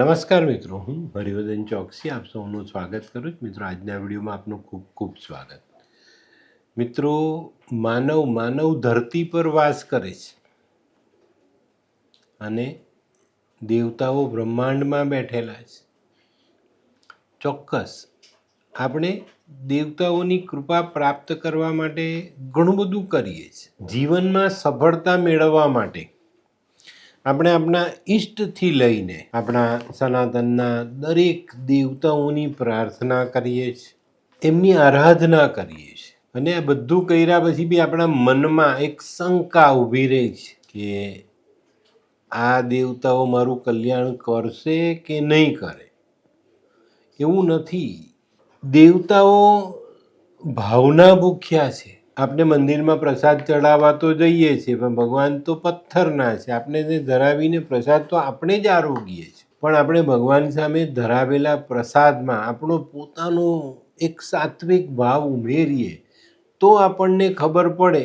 નમસ્કાર મિત્રો, હું હરિવર્ધન ચોકસી આપ સૌનું સ્વાગત કરું છું. મિત્રો, આજના વિડીયોમાં આપનું ખૂબ ખૂબ સ્વાગત. મિત્રો, માનવ માનવ ધરતી પર વાસ કરે છે. અને દેવતાઓ બ્રહ્માંડમાં બેઠેલા છે. ચોક્કસ, આપણે દેવતાઓની કૃપા પ્રાપ્ત કરવા માટે ઘણું બધું કરીએ છીએ. જીવનમાં સફળતા મેળવવા માટે આપણે આપણા ઈષ્ટથી લઈને આપણા સનાતનના દરેક દેવતાઓની પ્રાર્થના કરીએ છીએ, એમની આરાધના કરીએ છીએ. અને આ બધું કર્યા પછી બી આપણા મનમાં એક શંકા ઊભી રહી છે કે આ દેવતાઓ મારું કલ્યાણ કરશે કે નહીં કરે? એવું નથી. દેવતાઓ ભાવના ભૂખ્યા છે. આપણે મંદિરમાં પ્રસાદ ચડાવવા તો જઈએ છીએ, પણ ભગવાન તો પથ્થરના છે. આપણે તે ધરાવીને પ્રસાદ તો આપણે જ આરોગીએ છીએ. પણ આપણે ભગવાન સામે ધરાવેલા પ્રસાદમાં આપણો પોતાનો એક સાત્વિક ભાવ ઉમેરીએ, તો આપણને ખબર પડે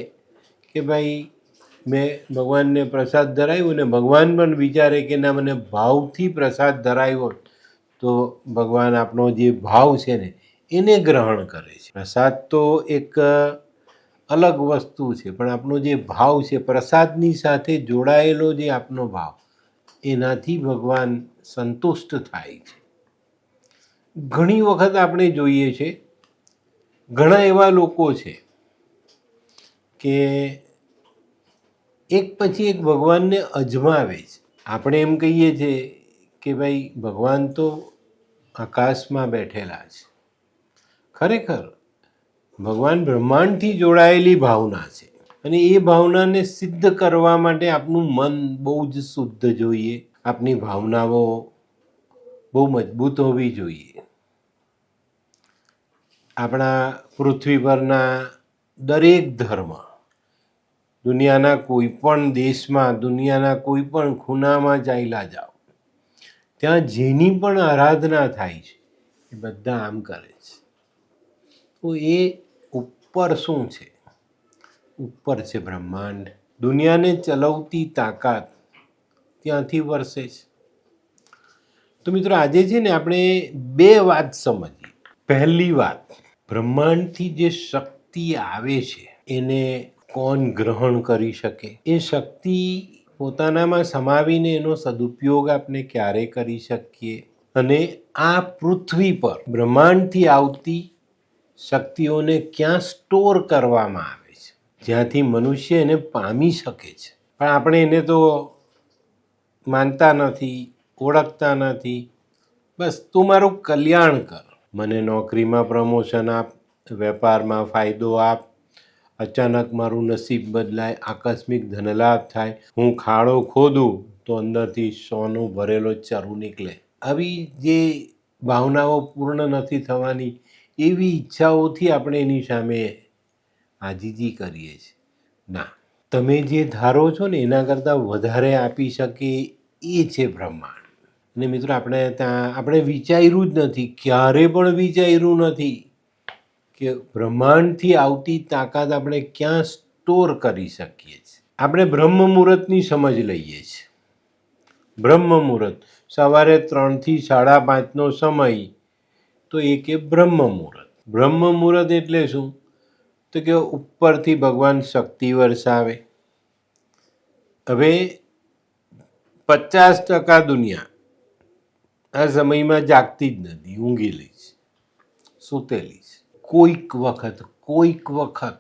કે ભાઈ, મેં ભગવાનને પ્રસાદ ધરાવ્યો ને ભગવાન પણ વિચારે કે ના, મને ભાવથી પ્રસાદ ધરાવ્યો તો ભગવાન આપણો જે ભાવ છે ને, એને ગ્રહણ કરે છે. પ્રસાદ તો એક અલગ વસ્તુ છે, પણ આપણો જે ભાવ છે, પ્રસાદની સાથે જોડાયેલો જે આપનો ભાવ, એનાથી ભગવાન સંતુષ્ટ થાય છે. ઘણી વખત આપણે જોઈએ છે, ઘણા એવા લોકો છે કે એક પછી એક ભગવાનને અજમાવે છે. આપણે એમ કહીએ છીએ કે ભાઈ ભગવાન તો આકાશમાં બેઠેલા છે. ખરેખર ભગવાન બ્રહ્માંડથી જોડાયેલી ભાવના છે. અને એ ભાવનાને સિદ્ધ કરવા માટે આપનું મન બહુ જ શુદ્ધ જોઈએ. આપની ભાવનાઓ બહુ મજબૂત હોવી જોઈએ. આપણા પૃથ્વી પરના દરેક ધર્મ, દુનિયાના કોઈ પણ દેશમાં, દુનિયાના કોઈ પણ ખૂણામાં ચાલ્યા જાઓ. ત્યાં જેની પણ આરાધના થાય છે, એ બધા આમ કરે છે. તો એ ઉપર શું છે? ઉપર છે બ્રહ્માંડ. દુનિયાને ચલાવતી તાકાત ત્યાંથી વરસે છે? તો મિત્રો, આજે છે ને આપણે બે વાત સમજીએ. પહેલી વાત, બ્રહ્માંડથી જે શક્તિ આવે છે, એને કોણ ગ્રહણ કરી શકે? એ શક્તિ પોતાનામાં સમાવીને એનો સદુપયોગ આપણે ક્યારે કરી શકીએ? અને આ પૃથ્વી પર બ્રહ્માંડથી આવતી શક્તિઓને ક્યાં સ્ટોર કરવામાં આવે છે? જ્યાંથી મનુષ્ય એને પામી શકે છે. પણ આપણે એને તો માનતા નથી, ઓળખતા નથી. બસ તું મારું કલ્યાણ કર. મને નોકરીમાં પ્રમોશન આપ, વેપારમાં ફાયદો આપ. અચાનક મારું નસીબ બદલાય, આકસ્મિક ધનલાભ થાય. હું ખાડો ખોદું તો અંદરથી સોનું ભરેલો ચરુ નીકળે. આવી જે ભાવનાઓ પૂર્ણ નથી થવાની એવી ઈચ્છાઓથી આપણે એની સામે આજીજી કરીએ છીએ. ના, તમે જે ધારો છો ને, એના કરતાં વધારે આપી શકે એ છે બ્રહ્માંડ. અને મિત્રો, આપણે ત્યાં, આપણે વિચાર્યું જ નથી, ક્યારે પણ વિચાર્યું નથી કે બ્રહ્માંડથી આવતી તાકાત આપણે ક્યાં સ્ટોર કરી શકીએ છીએ. આપણે બ્રહ્મ મુહૂર્તની સમજ લઈએ છીએ. બ્રહ્મ મુહૂર્ત, સવારે ત્રણથી સાડા પાંચનો સમય તો એ કે બ્રહ્મ મુહૂર્ત બ્રહ્મ મુહૂર્ત એટલે શું? તો કે ઉપરથી ભગવાન શક્તિ વરસાવે. હવે પચાસ ટકા દુનિયા આ સમયમાં જાગતી જ નથી, ઊંઘેલી છે, સૂતેલી છે. કોઈક વખત કોઈક વખત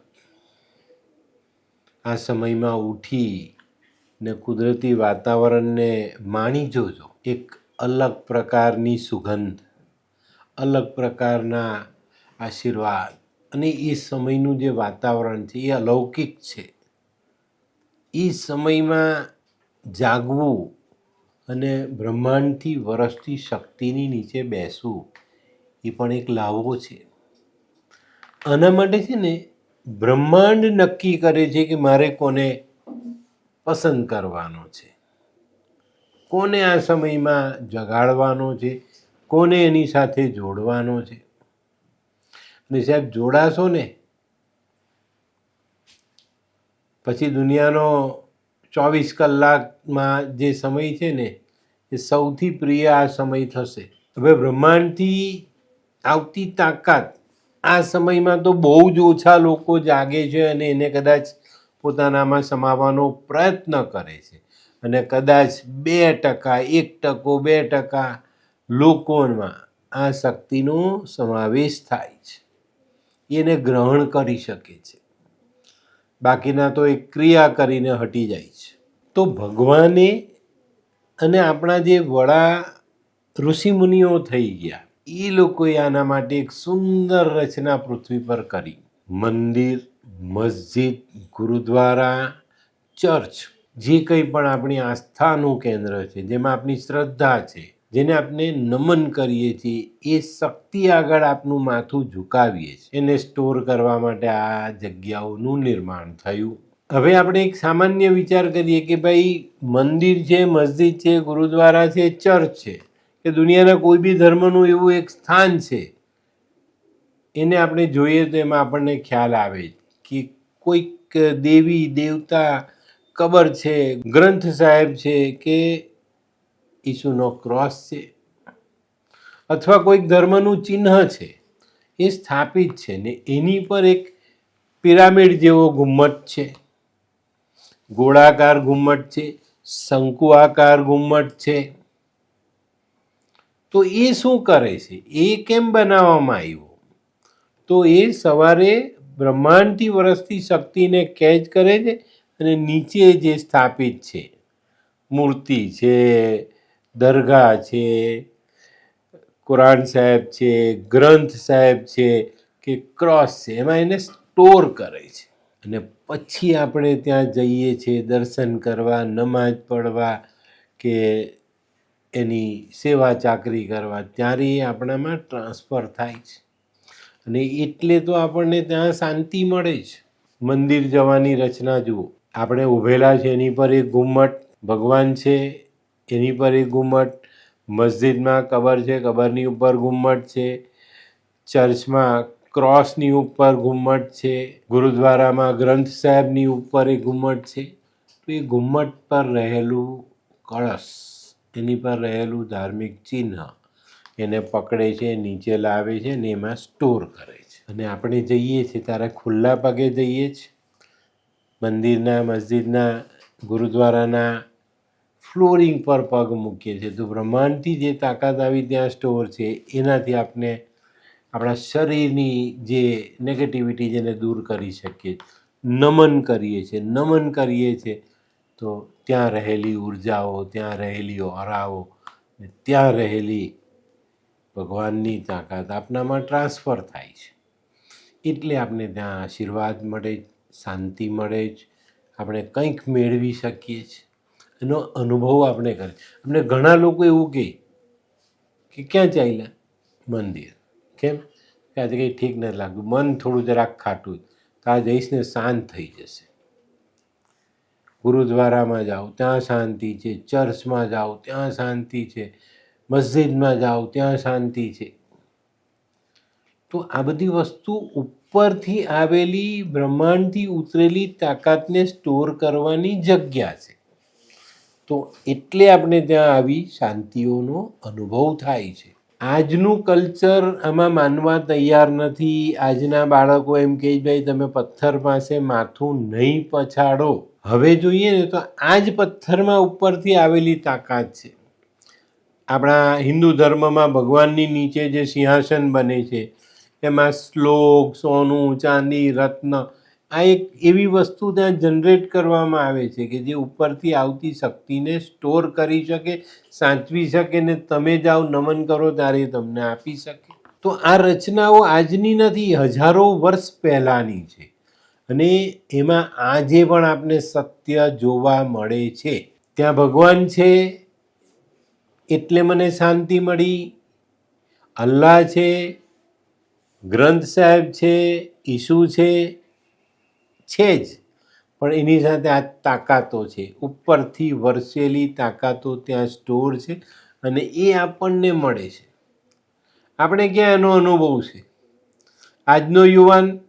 આ સમયમાં ઉઠી ને કુદરતી વાતાવરણને માણી જોજો, એક અલગ પ્રકારની સુગંધ. અલગ પ્રકારના આશીર્વાદ. અને એ સમયનું જે વાતાવરણ છે, એ અલૌકિક છે. એ સમયમાં જાગવું અને બ્રહ્માંડથી વરસતી શક્તિની નીચે બેસવું, એ પણ એક લાવો છે. આના માટે છે ને, બ્રહ્માંડ નક્કી કરે છે કે મારે કોને પસંદ કરવાનો છે. કોને આ સમયમાં જગાડવાનો છે? કોને એની સાથે જોડવાનો છે? અને સાહેબ, જોડાશો ને? પછી દુનિયાનો ચોવીસ કલાકમાં જે સમય છે ને, એ સૌથી પ્રિય આ સમય થશે. હવે બ્રહ્માંડથી આવતી તાકાત આ સમયમાં તો બહુ જ ઓછા લોકો જાગે છે અને એને કદાચ પોતાનામાં સમાવવાનો પ્રયત્ન કરે છે. અને કદાચ બે ટકા, એક ટકો, બે ટકા લોકોમાં આ શક્તિનો સમાવેશ થાય છે. એને ગ્રહણ કરી શકે છે. બાકીના તો એક ક્રિયા કરીને હટી જાય છે. તો ભગવાને અને આપણા જે વડા ઋષિમુનિઓ થઈ ગયા, એ લોકોએ આના માટે એક સુંદર રચના પૃથ્વી પર કરી. મંદિર, મસ્જિદ, ગુરુદ્વારા, ચર્ચ, જે કંઈ પણ આપણી આસ્થાનું કેન્દ્ર છે, જેમાં આપણી શ્રદ્ધા છે જેને આપણે નમન કરીએ છીએ, એ શક્તિ આગળ આપનું માથું ઝુકાવીએ છીએ એને સ્ટોર કરવા માટે આ જગ્યાઓનું નિર્માણ થયું. હવે આપણે એક સામાન્ય વિચાર કરીએ કે ભાઈ, મંદિર છે, મસ્જિદ છે, ગુરુદ્વારા છે, ચર્ચ છે, કે દુનિયાના કોઈ બી ધર્મનું એવું એક સ્થાન છે, એને આપણે જોઈએ તો એમાં આપણને ખ્યાલ આવે કે કોઈક દેવી, દેવતા, કબર છે, ગ્રંથ સાહેબ છે કે ઈસુનો ક્રોસ છે. અથવા કોઈક ધર્મનું ચિહ્ન છે. એ સ્થાપિત છે ને એની પર એક પિરામિડ જેવો ગુમ્મટ છે. ગોળાકાર ગુમ્મટ છે. શંકુઆકાર ગુમ્મટ છે. તો એ શું કરે છે? એ કેમ બનાવવામાં આવ્યો? તો એ સવારે બ્રહ્માંડથી વરસતી શક્તિને કેચ કરે છે અને નીચે જે સ્થાપિત છે, મૂર્તિ છે દરગાહ છે, કુરાન સાહેબ છે, ગ્રંથ સાહેબ છે, કે ક્રોસ છે, એમાં એને સ્ટોર કરે છે. અને પછી આપણે ત્યાં જઈએ છીએ દર્શન કરવા, નમાજ પડવા, કે એની સેવા ચાકરી કરવા ત્યારે એ આપણામાં ટ્રાન્સફર થાય છે. અને એટલે તો આપણને ત્યાં શાંતિ મળે છે. મંદિર જવાની રચના જુઓ. આપણે ઊભેલા છે એની પર એક ઘુમ્મટ ભગવાન છે એની પર એક ઘુમ્મટ મસ્જિદમાં કબર છે, કબરની ઉપર ઘુમ્મટ છે. ચર્ચમાં ક્રોસની ઉપર ઘુમ્મટ છે. ગુરુદ્વારામાં ગ્રંથ સાહેબની ઉપર એક ઘુમ્મટ છે. તો એ ઘુમ્મટ પર રહેલું કળશ, એની પર રહેલું ધાર્મિક ચિહ્ન, એને પકડે છે, નીચે લાવે છે ને એમાં સ્ટોર કરે છે. અને આપણે જઈએ છીએ ત્યારે ખુલ્લા પગે જઈએ છીએ. મંદિરના, મસ્જિદના, ગુરુદ્વારાના ફ્લોરિંગ પર પગ મૂકીએ છીએ. તો બ્રહ્માંડથી જે તાકાત આવી ત્યાં સ્ટોર છે, એનાથી આપણે આપણા શરીરની જે નેગેટિવિટી જેને દૂર કરી શકીએ. નમન કરીએ છીએ. નમન કરીએ છીએ તો ત્યાં રહેલી ઉર્જાઓ, ત્યાં રહેલી ઓરાઓ ત્યાં રહેલી ભગવાનની તાકાત આપણામાં ટ્રાન્સફર થાય છે. એટલે આપણે ત્યાં આશીર્વાદ મળે જ શાંતિ મળે જ. આપણે કંઈક મેળવી શકીએ છીએ. એનો અનુભવ આપણે કરે. અમને ઘણા લોકો એવું કહે કે ક્યાં ચાલ્યા? મંદિર. કેમ? કે આજે કંઈ ઠીક નથી લાગતું. મન થોડું જરાક ખાટું તો આ જઈશ ને શાંત થઈ જશે. ગુરુદ્વારામાં જાઓ, ત્યાં શાંતિ છે. ચર્ચમાં જાઓ, ત્યાં શાંતિ છે. મસ્જિદમાં જાઓ, ત્યાં શાંતિ છે. તો આ બધી વસ્તુ ઉપરથી આવેલી બ્રહ્માંડથી ઉતરેલી તાકાતને સ્ટોર કરવાની જગ્યા છે. તો એટલે આપણે ત્યાં આવી શાંતિઓનો અનુભવ થાય છે. આજનું કલ્ચર આમાં માનવા તૈયાર નથી. આજના બાળકો એમ કહે ભાઈ, તમે પથ્થર પાસે માથું નહીં પછાડો. હવે જોઈએ ને તો આ જ પથ્થરમાં ઉપરથી આવેલી તાકાત છે. આપણા હિન્દુ ધર્મમાં ભગવાનની નીચે જે સિંહાસન બને છે, એમાં શ્લોક, સોનું, ચાંદી, રત્ન આ એક એવી વસ્તુ ત્યાં જનરેટ કરવામાં આવે છે કે જે ઉપરથી આવતી શક્તિને સ્ટોર કરી શકે, સાચવી શકે ને તમે જાઓ નમન કરો ત્યારે તમને આપી શકે. તો આ રચનાઓ આજની નથી, હજારો વર્ષ પહેલાંની છે. અને એમાં આજે પણ આપણે સત્ય જોવા મળે છે, ત્યાં ભગવાન છે, એટલે મને શાંતિ મળી. અલ્લાહ છે, ગ્રંથ સાહેબ છે, ઈસુ છે છે જ. પણ એની સાથે આ તાકાતો છે. ઉપરથી વરસેલી તાકાતો ત્યાં સ્ટોર છે અને એ આપણને મળે છે. આપણે ક્યાં એનો અનુભવ છે? આજનો યુવાન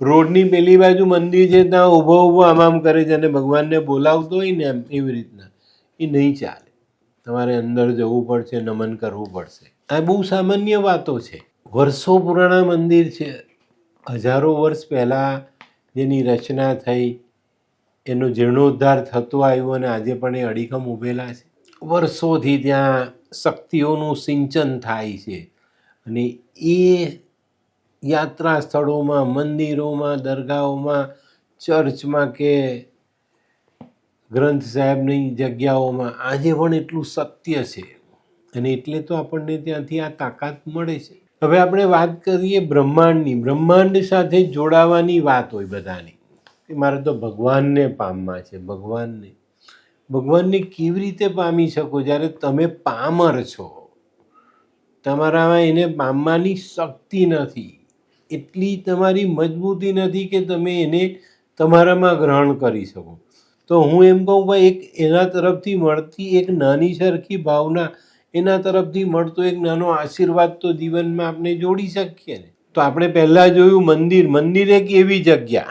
રોડની પેલી બાજુ મંદિર છે, ત્યાં ઊભો ઊભો આમ આમ કરે છે અને ભગવાનને બોલાવતો હોય ને એમ, એવી રીતના. એ નહીં ચાલે. તમારે અંદર જવું પડશે, નમન કરવું પડશે. આ બહુ સામાન્ય વાતો છે. વર્ષો પુરાણા મંદિર છે. હજારો વર્ષ પહેલાં જેની રચના થઈ, એનો જીર્ણોદ્ધાર થતો આવ્યો અને આજે પણ એ અડીખમ ઊભેલા છે. વર્ષોથી ત્યાં શક્તિઓનું સિંચન થાય છે અને એ યાત્રા સ્થળોમાં, મંદિરોમાં, દરગાહોમાં, ચર્ચમાં કે ગ્રંથ સાહેબની જગ્યાઓમાં આજે પણ એટલું સત્ય છે અને એટલે તો આપણને ત્યાંથી આ તાકાત મળે છે. હવે આપણે વાત કરીએ બ્રહ્માંડની. બ્રહ્માંડ સાથે જોડાવાની વાત હોય બધાની. મારે તો ભગવાનને પામવા છે, ભગવાનને. ભગવાનને કેવી રીતે પામી શકો? જ્યારે તમે પામર છો. તમારામાં એને પામવાની શક્તિ નથી. એટલી તમારી મજબૂતી નથી કે તમે એને તમારામાં ગ્રહણ કરી શકો. તો હું એમ કહું ભાઈ, એક એના તરફથી મળતી એક નાની સરખી ભાવના એના તરફથી મળતો એક નાનો આશીર્વાદ તો જીવનમાં આપણે જોડી શકીએ ને. તો આપણે પહેલાં જોયું મંદિર. મંદિર એક એવી જગ્યા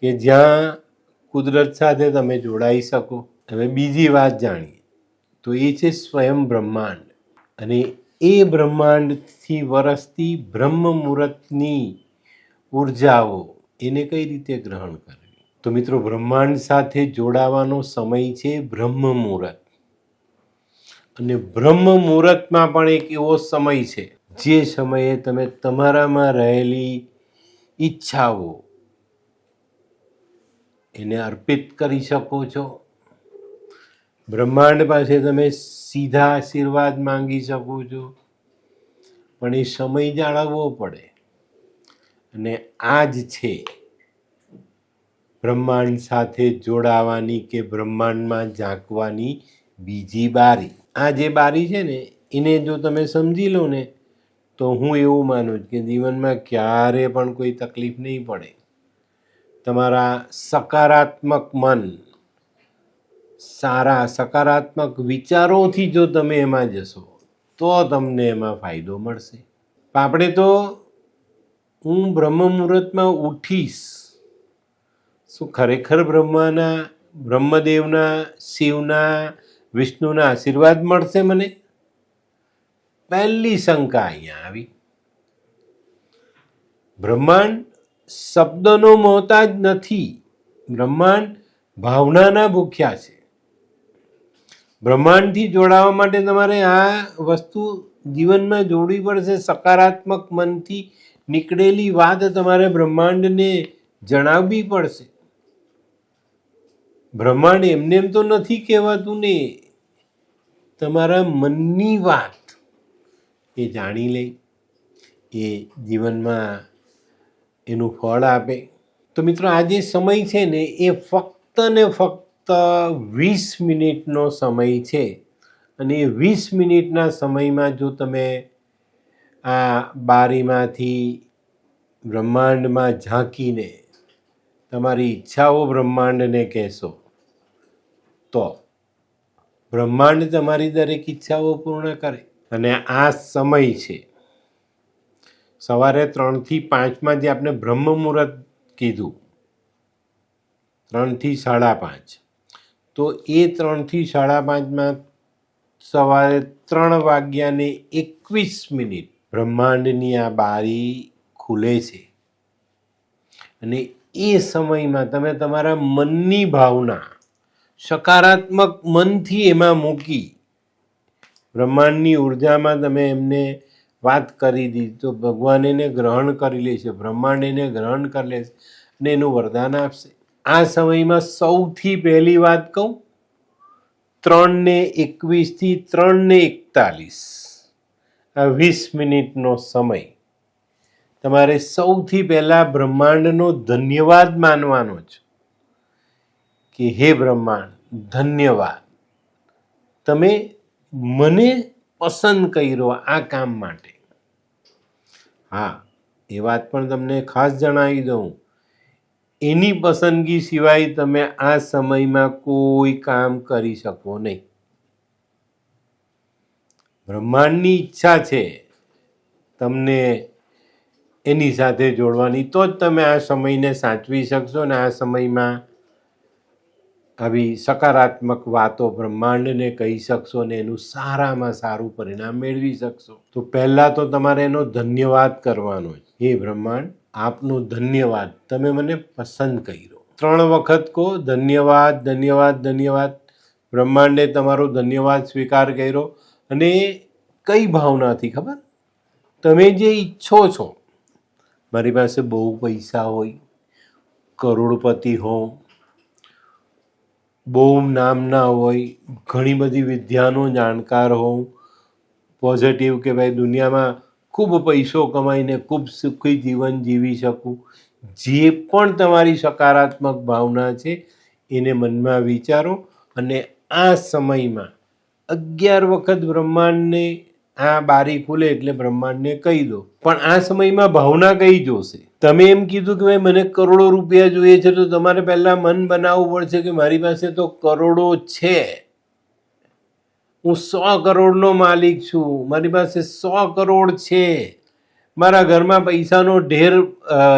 કે જ્યાં કુદરત સાથે તમે જોડાઈ શકો. હવે બીજી વાત જાણીએ. તો એ છે સ્વયં બ્રહ્માંડ. અને એ બ્રહ્માંડથી વરસતી બ્રહ્મ મુહૂર્તની ઉર્જાઓ એને કઈ રીતે ગ્રહણ કરવી? તો મિત્રો, બ્રહ્માંડ સાથે જોડાવાનો સમય છે બ્રહ્મ મુહૂર્ત. અને બ્રહ્મ મુહૂર્તમાં પણ એક એવો સમય છે, જે સમયે તમે તમારામાં રહેલી ઈચ્છાઓ એને અર્પિત કરી શકો છો. બ્રહ્માંડ પાસે તમે સીધા આશીર્વાદ માંગી શકો છો, પણ એ સમય જાળવવો પડે. અને આ જ છે બ્રહ્માંડ સાથે જોડાવાની કે બ્રહ્માંડમાં ઝાંકવાની બીજી બારી. આ જે બારી છે ને, એને જો તમે સમજી લો ને, તો હું એવું માનું છું કે જીવનમાં ક્યારે પણ કોઈ તકલીફ નહીં પડે. તમારા સકારાત્મક મન, સારા સકારાત્મક વિચારોથી જો તમે એમાં જશો, તો તમને એમાં ફાયદો મળશે. આપણે તો હું બ્રહ્મ મુહૂર્તમાં ઉઠીશ. શું ખરેખર બ્રહ્માના, બ્રહ્મદેવના, શિવના વિષ્ણુના આશીર્વાદ મળશે મને? પહેલી શંકા અહીંયા આવી. બ્રહ્માંડ શબ્દનો મોહતાજ નથી. બ્રહ્માંડ ભાવનાના ભૂખ્યા છે. બ્રહ્માંડથી જોડાવા માટે તમારે આ વસ્તુ જીવનમાં જોડવી પડશે. સકારાત્મક મનથી નીકળેલી વાત તમારે બ્રહ્માંડને જણાવવી પડશે. બ્રહ્માંડ એમને એમ તો નથી કહેવાતું ને. તમારા મનની વાત એ જાણી લે, એ જીવનમાં એનું ફળ આપે. તો મિત્રો, આ જે સમય છે ને, એ ફક્ત ને ફક્ત વીસ મિનિટનો સમય છે. અને એ વીસ મિનિટના સમયમાં જો તમે આ બારીમાંથી બ્રહ્માંડમાં ઝાંકીને તમારી ઈચ્છાઓ બ્રહ્માંડને કહેશો તો બ્રહ્માંડ તમારી દરેક ઈચ્છાઓ પૂર્ણ કરે અને આ સમય છે. સવારે ત્રણથી પાંચમાં જે આપણે બ્રહ્મ મુહૂર્ત કીધું, ત્રણથી સાડા પાંચ. તો એ ત્રણથી સાડા પાંચમાં સવારે ત્રણ વાગ્યાને એકવીસ મિનિટ બ્રહ્માંડની આ બારી ખુલે છે. અને એ સમયમાં તમે તમારા મનની ભાવના સકારાત્મક મનથી એમાં મૂકી બ્રહ્માંડની ઉર્જામાં તમે એમને વાત કરી દીધી. તો ભગવાન એને ગ્રહણ કરી લેશે બ્રહ્માંડ એને ગ્રહણ કરી લેશે અને એનું વરદાન આપશે. આ સમયમાં સૌથી પહેલી વાત કહું, ત્રણને એકવીસથી ત્રણને એકતાલીસ. આ વીસ મિનિટનો સમય. તમારે સૌથી પહેલાં બ્રહ્માંડનો ધન્યવાદ માનવાનો છે. કે હે બ્રહ્માંડ, ધન્યવાદ. તમે મને પસંદ કર્યો આ કામ માટે. હા, એ વાત પણ તમને ખાસ જણાવી દઉં. એની પસંદગી સિવાય તમે આ સમયમાં કોઈ કામ કરી શકો નહીં. બ્રહ્માંડની ઈચ્છા છે તમને એની સાથે જોડવાની, તો જ તમે આ સમયને સાચવી શકશો ને આ સમયમાં આવી સકારાત્મક વાતો બ્રહ્માંડને કહી શકશો ને એનું સારામાં સારું પરિણામ મેળવી શકશો. તો પહેલાં તો તમારે એનો ધન્યવાદ કરવાનો હે બ્રહ્માંડ, આપનો ધન્યવાદ. તમે મને પસંદ કર્યો. ત્રણ વખત કહો, ધન્યવાદ ધન્યવાદ ધન્યવાદ. બ્રહ્માંડે તમારો ધન્યવાદ સ્વીકાર કર્યો અને કઈ ભાવનાથી ખબર? તમે જે ઈચ્છો છો. મારી પાસે બહુ પૈસા હોય, કરોડપતિ હોઉં બહુ નામના હોય, ઘણી બધી વિદ્યાનો જાણકાર હોઉં પોઝિટિવ કે ભાઈ દુનિયામાં ખૂબ પૈસો કમાઈને ખૂબ સુખી જીવન જીવી શકું, જે પણ તમારી સકારાત્મક ભાવના છે, એને મનમાં વિચારો અને આ સમયમાં અગિયાર વખત બ્રહ્માંડને આ બારી ખુલે એટલે બ્રહ્માંડને કહી દો. પણ આ સમયમાં ભાવના કઈ જોશે? તમે એમ કીધું કે ભાઈ મને કરોડો રૂપિયા જોઈએ છે તો તમારે પહેલાં મન બનાવવું પડશે કે મારી પાસે તો કરોડો છે. હું સો કરોડનો માલિક છું. મારી પાસે સો કરોડ છે. મારા ઘરમાં પૈસાનો ઢેર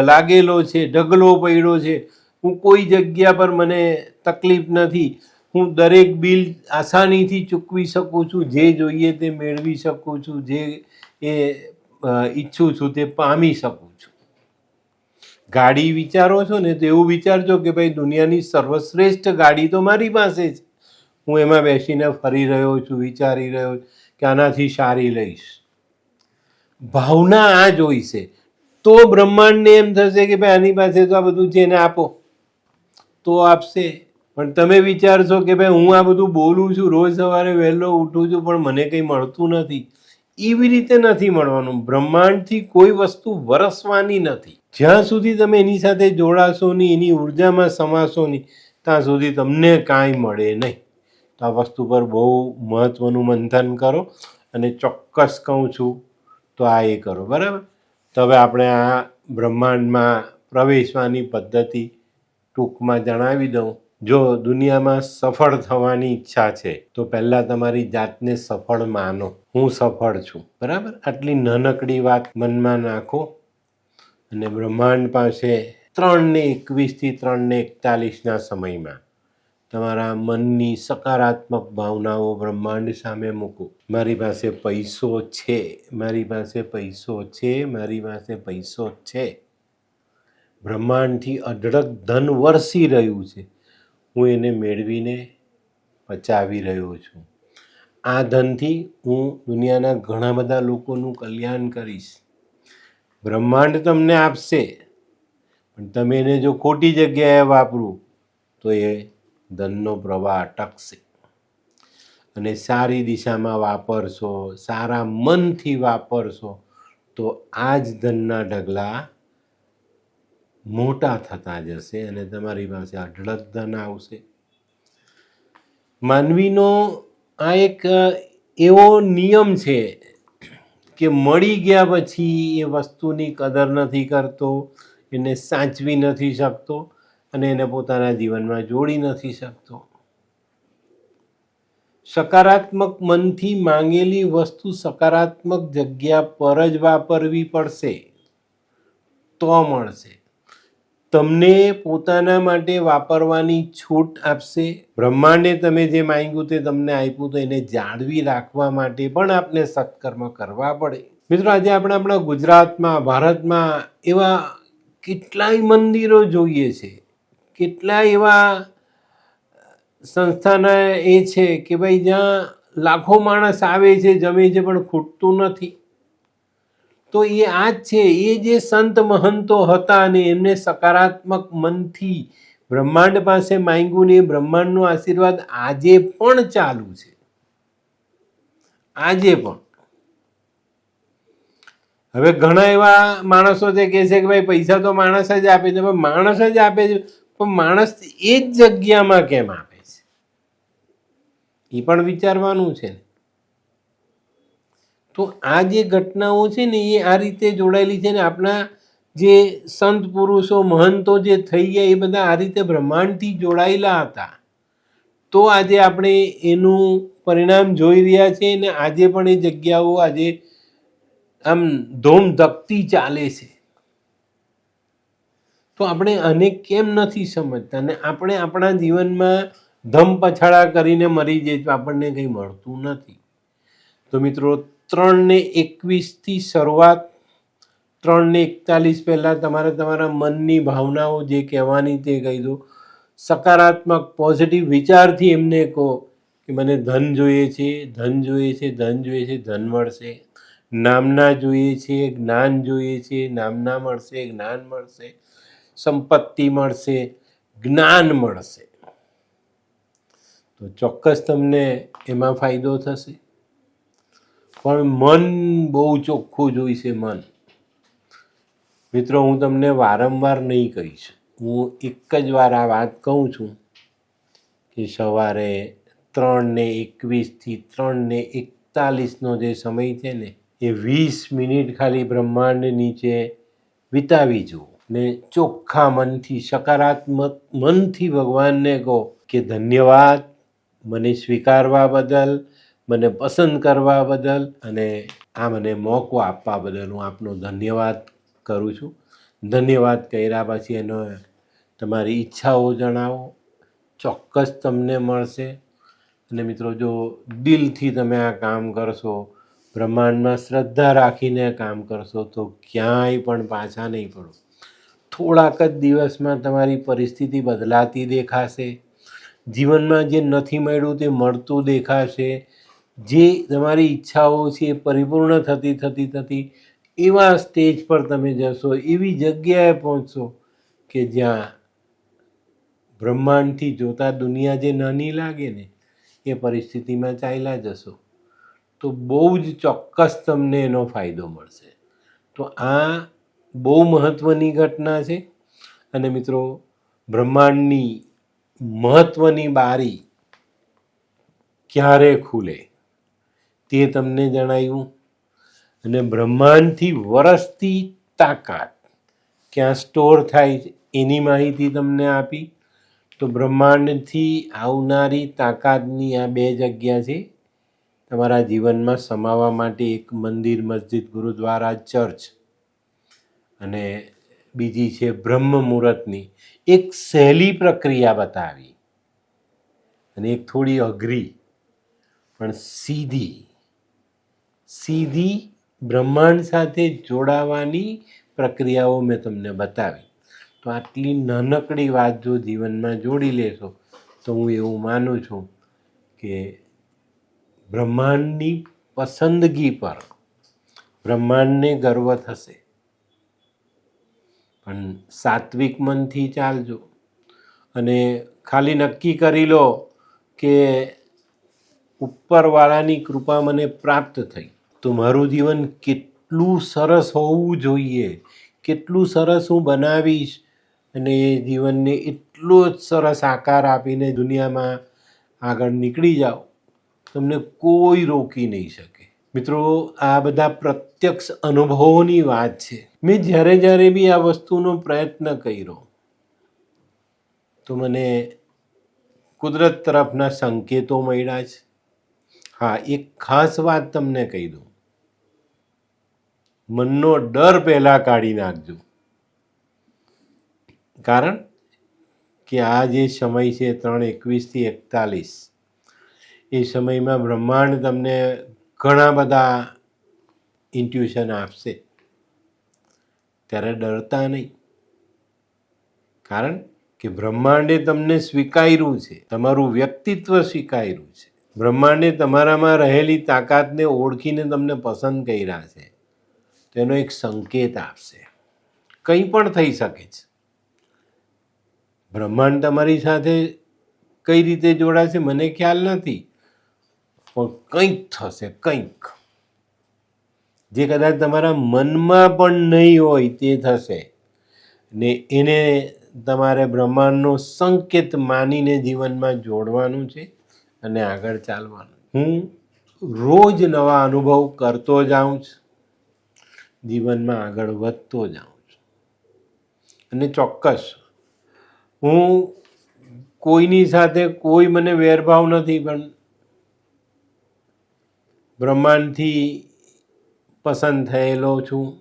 લાગેલો છે, ઢગલો પડ્યો છે. હું કોઈ જગ્યા પર મને તકલીફ નથી. હું દરેક બિલ આસાનીથી ચૂકવી શકું છું. જે જોઈએ તે મેળવી શકું છું. જે એ ઈચ્છું છું તે પામી શકું છું. ગાડી વિચારો છો ને તો એવું વિચારજો કે ભાઈ દુનિયાની સર્વશ્રેષ્ઠ ગાડી તો મારી પાસે છે. હું એમાં બેસીને ફરી રહ્યો છું, વિચારી રહ્યો કે આનાથી સારી લઈશ. ભાવના આ જોઈશે તો બ્રહ્માંડને એમ થશે કે ભાઈ આની પાસે તો આ બધું છે એને આપો. તો આપશે. પણ તમે વિચારશો કે ભાઈ હું આ બધું બોલું છું, રોજ સવારે વહેલો ઉઠું છું, પણ મને કંઈ મળતું નથી. એવી રીતે નથી મળવાનું. બ્રહ્માંડથી કોઈ વસ્તુ વરસવાની નથી. જ્યાં સુધી તમે એની સાથે જોડાશો નહીં, એની ઉર્જામાં સમાશો નહીં, ત્યાં સુધી તમને કાંઈ મળે નહીં. તો આ વસ્તુ પર બહુ મહત્ત્વનું મંથન કરો અને ચોક્કસ કહું છું તો આ એ કરો, બરાબર? તો હવે આપણે આ બ્રહ્માંડમાં પ્રવેશવાની પદ્ધતિ ટૂંકમાં જણાવી દઉં. જો દુનિયામાં સફળ થવાની ઈચ્છા છે, તો પહેલાં તમારી જાતને સફળ માનો. હું સફળ છું, બરાબર? આટલી નાનકડી વાત મનમાં નાખો. અને બ્રહ્માંડ પાસે ત્રણને એકવીસથી ત્રણને એકતાલીસના સમયમાં તમારા મનની સકારાત્મક ભાવનાઓ બ્રહ્માંડ સામે મૂકો. મારી પાસે પૈસો છે, મારી પાસે પૈસો છે, મારી પાસે પૈસો છે. બ્રહ્માંડથી અઢળક ધન વરસી રહ્યું છે. હું એને મેળવીને પચાવી રહ્યો છું. આ ધનથી હું દુનિયાના ઘણા બધા લોકોનું કલ્યાણ કરીશ. બ્રહ્માંડ તમને આપશે. પણ તમે એને જો ખોટી જગ્યાએ વાપરું, તો એ ધનનો પ્રવાહ અટકશે. અને સારી દિશામાં વાપરશો, સારા મનથી વાપરશો, તો આ જ ધનના ઢગલા મોટા થતા જશે અને તમારી પાસે અઢળક ધન આવશે. માનવીનો આ એક એવો નિયમ છે કે મળી ગયા પછી એ વસ્તુની કદર નથી કરતો, એને સાચવી નથી શકતો અને એને પોતાના જીવનમાં જોડી નથી શકતો. સકારાત્મક મનથી માંગેલી વસ્તુ સકારાત્મક જગ્યા પર જ વાપરવી પડશે તો મળશે. તમને પોતાના માટે વાપરવાની છૂટ આપશે. બ્રહ્માંડે તમે જે માંગ્યું તે તમને આપ્યું તો એને જાળવી રાખવા માટે પણ આપને સત્કર્મ કરવા પડે. મિત્રો, આજે આપણે આપણા ગુજરાતમાં, ભારતમાં એવા કેટલાય મંદિરો જોઈએ છે. કેટલાય એવા સંસ્થાના એ છે કે ભાઈ જ્યાં લાખો માણસ આવે છે, જમે છે, પણ ખૂટતું નથી. તો એ આ જ છે, એ જે સંત મહંતો હતા અને એમને સકારાત્મક મનથી બ્રહ્માંડ પાસે માંગ્યું ને એ બ્રહ્માંડનો આશીર્વાદ આજે પણ ચાલુ છે. આજે પણ. હવે ઘણા એવા માણસો છે કે છે કે ભાઈ પૈસા તો માણસ જ આપે છે, પણ માણસ જ આપે છે, પણ માણસ એ જ જગ્યામાં કેમ આપે છે? એ પણ વિચારવાનું છે ને. તો આ જે ઘટનાઓ છે ને એ આ રીતે જોડાયેલી છે ને આપણા જે સંત પુરુષો, મહંતો જે થઈ ગયા, એ બધા આ રીતે બ્રહ્માંડથી જોડાયેલા હતા. તો આજે આપણે એનું પરિણામ જોઈ રહ્યા છીએ ને આજે પણ એ જગ્યાઓ આજે આમ ધૂમધપતી ચાલે છે. તો આપણે આને કેમ નથી સમજતા ને આપણે આપણા જીવનમાં ધમ પછાડા કરીને મરી જાય તો આપણને કંઈ મળતું નથી. તો મિત્રો ત્રણ ને એકવીસથી શરૂઆત ત્રણ ને એકતાલીસ પહેલાં તમારે તમારા મનની ભાવનાઓ જે કહેવાની તે કહી દો સકારાત્મક પોઝિટિવ વિચારથી એમને કહો કે મને ધન જોઈએ છે, ધન જોઈએ છે, ધન જોઈએ છે, ધન મળશે. નામના જોઈએ છે, જ્ઞાન જોઈએ છે, નામના મળશે, જ્ઞાન મળશે. સંપત્તિ મળશે, જ્ઞાન મળશે. તો ચોક્કસ તમને એમાં ફાયદો થશે. પણ મન બહુ ચોખ્ખું જોઈશે મન. મિત્રો, હું તમને વારંવાર નહીં કહીશ. હું એક જ વાર આ વાત કહું છું કે સવારે ત્રણ ને એકવીસથી ત્રણને એકતાલીસનો જે સમય છે ને, એ વીસ મિનિટ ખાલી બ્રહ્માંડ નીચે વિતાવી જુઓ. ને ચોખ્ખા મનથી, સકારાત્મક મનથી ભગવાનને કહો કે ધન્યવાદ, મને સ્વીકારવા બદલ મને પસંદ કરવા બદલ અને આ મને મોકો આપવા બદલ હું આપનો ધન્યવાદ કરું છું. ધન્યવાદ કર્યા પછી એનો તમારી ઈચ્છાઓ જણાવો. ચોક્કસ તમને મળશે. અને મિત્રો, જો દિલથી તમે આ કામ કરશો, બ્રહ્માંડમાં શ્રદ્ધા રાખીને કામ કરશો, તો ક્યાંય પણ પાછા નહીં પડો. થોડાક જ દિવસમાં તમારી પરિસ્થિતિ બદલાતી દેખાશે. જીવનમાં જે નથી મળ્યું તે મળતું દેખાશે. જે તમારી ઈચ્છાઓ છે એ પરિપૂર્ણ થતી થતી થતી એવા સ્ટેજ પર તમે જશો, એવી જગ્યાએ પહોંચશો કે જ્યાં બ્રહ્માંડથી જોતા દુનિયા જે નાની લાગે ને, એ પરિસ્થિતિમાં ચાલ્યા જશો, તો બહુ જ ચોક્કસ તમને એનો ફાયદો મળશે. તો આ બહુ મહત્ત્વની ઘટના છે અને મિત્રો, બ્રહ્માંડની મહત્ત્વની બારી ક્યારે ખુલે? તે તમને જણાવ્યું અને બ્રહ્માંડથી વરસતી તાકાત ક્યાં સ્ટોર થાય છે એની માહિતી તમને આપી. તો બ્રહ્માંડથી આવનારી તાકાતની આ બે જગ્યા છે. તમારા જીવનમાં સમાવવા માટે એક મંદિર, મસ્જિદ, ગુરુદ્વારા, ચર્ચ અને બીજી છે બ્રહ્મ મુહૂર્તની એક સહેલી પ્રક્રિયા બતાવી. અને એક થોડી અઘરી, પણ સીધી સીધી બ્રહ્માંડ સાથે જોડાવાની પ્રક્રિયાઓ મેં તમને બતાવી. તો આટલી નાનકડી વાત જો જીવનમાં જોડી લેશો, તો હું એવું માનું છું કે બ્રહ્માંડની પસંદગી પર બ્રહ્માંડને ગર્વ થશે. પણ સાત્વિક મનથી ચાલજો અને ખાલી નક્કી કરી લો કે ઉપરવાળાની કૃપા મને પ્રાપ્ત થઈ. તો મારું જીવન કેટલું સરસ હોવું જોઈએ, કેટલું સરસ હું બનાવીશ અને એ જીવનને એટલો જ સરસ આકાર આપીને દુનિયામાં આગળ નીકળી જાઓ તમને કોઈ રોકી નહીં શકે. મિત્રો, આ બધા પ્રત્યક્ષ અનુભવોની વાત છે. મેં જ્યારે જ્યારે બી આ વસ્તુનો પ્રયત્ન કર્યો, તો મને કુદરત તરફના સંકેતો મળ્યા છે હા, એક ખાસ વાત તમને કહી દઉં. મનનો ડર પહેલાં કાઢી નાખજો. કારણ કે આ જે સમય છે ત્રણ એકવીસથી એકતાલીસ, એ સમયમાં બ્રહ્માંડ તમને ઘણા બધા ઇન્ટ્યુશન આપશે. ત્યારે ડરતા નહીં. કારણ કે બ્રહ્માંડે તમને સ્વીકાર્યું છે. તમારું વ્યક્તિત્વ સ્વીકાર્યું છે. બ્રહ્માંડે તમારામાં રહેલી તાકાતને ઓળખીને તમને પસંદ કર્યા છે. તેનો એક સંકેત આપશે. કંઈ પણ થઈ શકે છે. બ્રહ્માંડ તમારી સાથે કઈ રીતે જોડાશે મને ખ્યાલ નથી, પણ કંઈક થશે, કંઈક. જે કદાચ તમારા મનમાં પણ નહીં હોય તે થશે. ને એને તમારે બ્રહ્માંડનો સંકેત માનીને જીવનમાં જોડવાનું છે અને આગળ ચાલવાનું. હું રોજ નવા અનુભવ કરતો જાઉં છું. જીવનમાં આગળ વધતો જાઉં છું. અને ચોક્કસ, હું કોઈની સાથે કોઈ મને વેરભાવ નથી, પણ બ્રહ્માંડથી પસંદ થયેલો છું.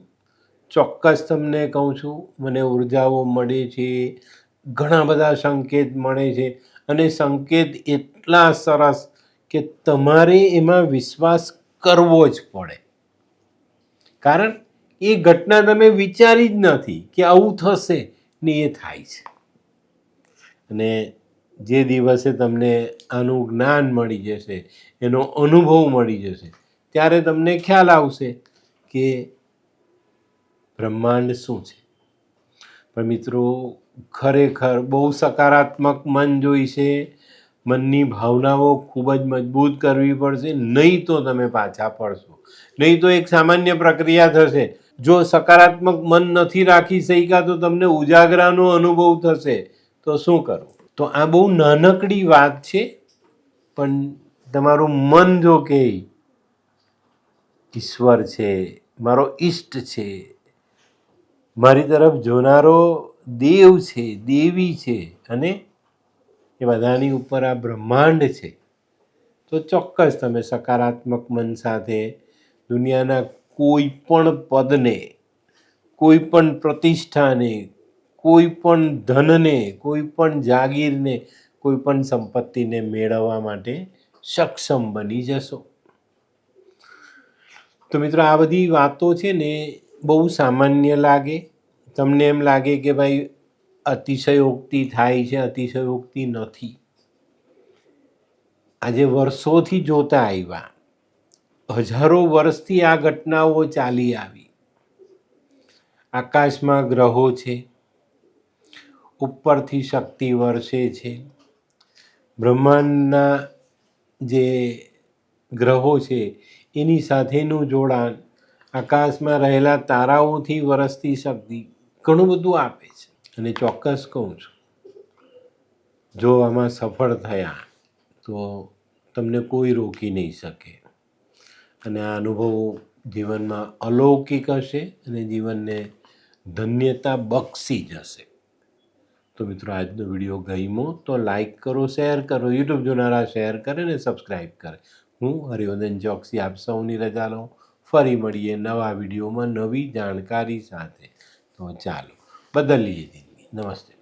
ચોક્કસ તમને કહું છું, મને ઉર્જાઓ મળે છે, ઘણા બધા સંકેત મળે છે. અને સંકેત એટલા સરસ કે તમારે એમાં વિશ્વાસ કરવો જ પડે. કારણ એ ઘટના તમે વિચારી જ નથી કે આવું થશે ને એ થાય છે. અને જે દિવસે તમને આનું જ્ઞાન મળી જશે, એનો અનુભવ મળી જશે, ત્યારે તમને ખ્યાલ આવશે કે બ્રહ્માંડ શું છે. પણ મિત્રો, ખરેખર બહુ સકારાત્મક મન જોઈશે મનની ભાવનાઓ ખૂબ જ મજબૂત કરવી પડશે, નહીં તો તમે પાછા પડશો. નહીં તો એક સામાન્ય પ્રક્રિયા થશે જો સકારાત્મક મન નથી રાખી શક્યા તો તમને ઉજાગરાનો અનુભવ થશે. તો શું કરવું તો આ બહુ નાનકડી વાત છે, પણ તમારું મન જો કે ઈશ્વર છે, મારો ઈષ્ટ છે, મારી તરફ જોનારો દેવ છે, દેવી છે, અને એ બધાની ઉપર આ બ્રહ્માંડ છે. તો ચોક્કસ તમે સકારાત્મક મન સાથે દુનિયાના કોઈ પણ પદને, કોઈ પણ પ્રતિષ્ઠાને, કોઈ પણ ધનને, કોઈ પણ જાગીરને, કોઈ પણ સંપત્તિને મેળવવા માટે સક્ષમ બની જશો. તો મિત્રો, આ બધી વાતો છે ને, બહુ સામાન્ય લાગે. તમને એમ લાગે કે ભાઈ, અતિશયોક્તિ થાય છે, અતિશયોક્તિ નથી. આજે વર્ષોથી જોતા આવ્યા. હજારો વર્ષથી આ ઘટનાઓ ચાલી આવી. આકાશમાં ગ્રહો છે, ઉપરથી શક્તિ વર્ષે છે. બ્રહ્માંડના જે ગ્રહો છે, એની સાથેનું જોડાણ આકાશમાં રહેલા તારાઓથી વરસતી શક્તિ ઘણું બધું આપે છે. અને ચોક્કસ કહું છું, જો આમાં સફળ થયા તો તમને કોઈ રોકી નહીં શકે. અને આ અનુભવો જીવનમાં અલૌકિક હશે અને જીવનને ધન્યતા બક્ષી જશે. તો મિત્રો, આજનો વીડિયો ગમ્યો તો લાઈક કરો, શેર કરો, યુટ્યુબ જોનારા શેર કરે ને સબસ્ક્રાઈબ કરે. હું હરિવંદન ચોકસી આપ સૌની રજા લઉં. ફરી મળીએ નવા વિડીયોમાં નવી જાણકારી સાથે. તો ચાલો, બદલીએ જિંદગી. નમસ્તે.